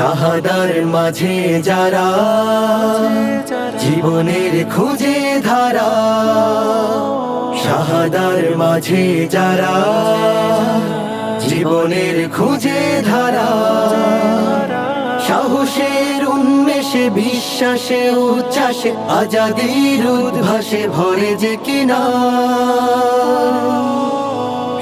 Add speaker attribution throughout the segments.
Speaker 1: শাহাদার মাঝে যারা জীবনের খুঁজে ধারা, শাহাদার মাঝে যারা জীবনের খুঁজে ধারা, সাহসের উন্মেষে, বিশ্বাসে, উচ্ছ্বাসে, আজাদির উদ্ভাসে, ভরে যে কিনা।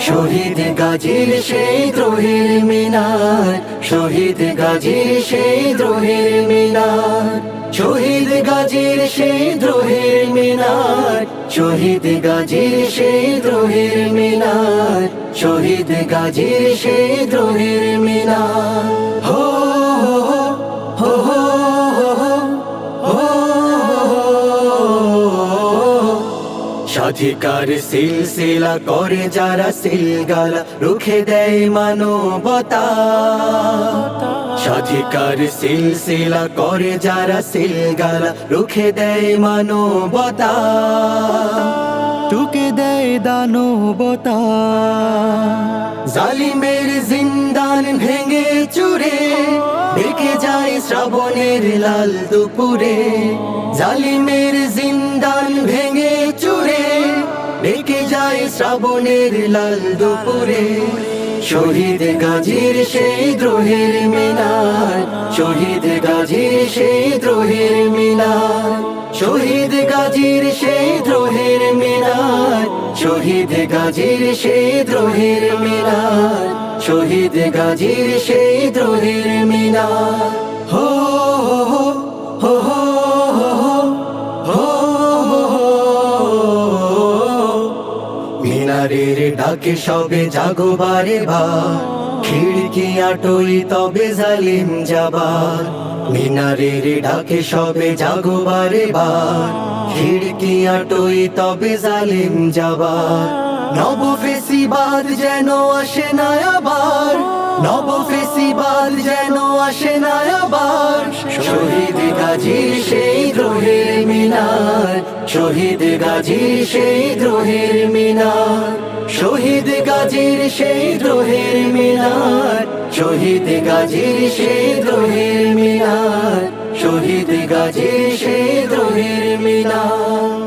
Speaker 1: শহীদ গাজীর সেই দ্রোহের মিনার, শহীদ গাজীর সেই দ্রোহের মিনার, শহীদ গাজীর সেই দ্রোহের মিনার, শহীদ গাজীর সেই দ্রোহীর মিনার, শহীদ গাজীর সেই দ্রোহীর মিনার। স্বাধিকার সিলসিলা করে যারা সিলগালা, রুখে দেয় মানবতা। স্বাধিকার সিলসিলা করে যারা সিলগালা, রুখে দেয় মানবতা। টুকে দেয় দানবতা। জালিমের জিন্দান ভেঙে চুরে, ডেকে যায় শ্রাবণের লাল দুপুরে। জালিমের জিন্দান ভেঙে শ্রাবণের লাল দুপুরে, শহীদ গাজীর সেই দ্রোহের মিনার, শহীদ গাজীর সেই দ্রোহের মিনার, শহীদ গাজীর সেই দ্রোহের মিনার, শহীদ গাজীর সেই দ্রোহের মিনার, শহীদ গাজীর সেই দ্রোহের মিনার। হো হো ডাকে সবে জাগো বারে বার খিড়কি আটই তবে জালিম যাবার মিনারের ডাকে সবে জাগো বারে বার খিড়কি আটই তবে জালিম যাবার নব ফেসি ফেসিবাদ যেন আসে না আবার। নব ফেসিবাদ যেন আসে না আবার। শহীদ গাজীর সেই দ্রোহের মিনার। শহীদ গাজীর সেই দ্রোহের মিনার। শহীদ গাজীর সেই দ্রোহের মিনার। শহীদ গাজীর সেই দ্রোহের মিনার। শহীদ গাজীর সেই দ্রোহের মিনার।